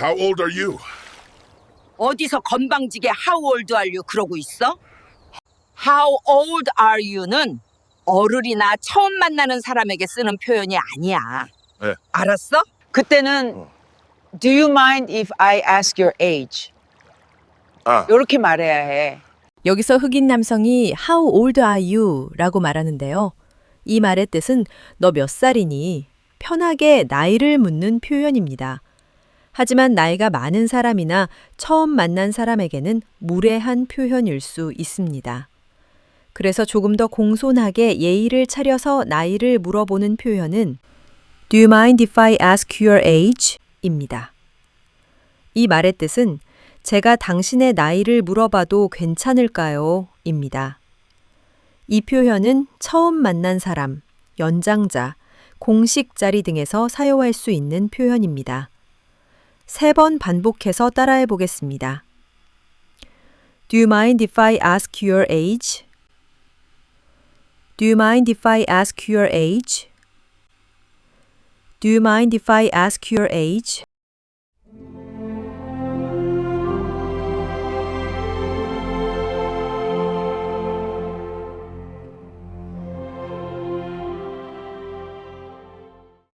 How old are you? 어디서 건방지게 How old are you 그러고 있어? How old are you는 어른이나 처음 만나는 사람에게 쓰는 표현이 아니야. 네. 알았어? 그때는 Do you mind if I ask your age? 아, 이렇게 말해야 해. 여기서 흑인 남성이 How old are you? 라고 말하는데요. 이 말의 뜻은 너 몇 살이니? 편하게 나이를 묻는 표현입니다. 하지만 나이가 많은 사람이나 처음 만난 사람에게는 무례한 표현일 수 있습니다. 그래서 조금 더 공손하게 예의를 차려서 나이를 물어보는 표현은 Do you mind if I ask your age? 입니다. 이 말의 뜻은 제가 당신의 나이를 물어봐도 괜찮을까요? 입니다. 이 표현은 처음 만난 사람, 연장자, 공식 자리 등에서 사용할 수 있는 표현입니다. 세 번 반복해서 따라해 보겠습니다. Do you mind if I ask your age? Do you mind if I ask your age? Do you mind if I ask your age?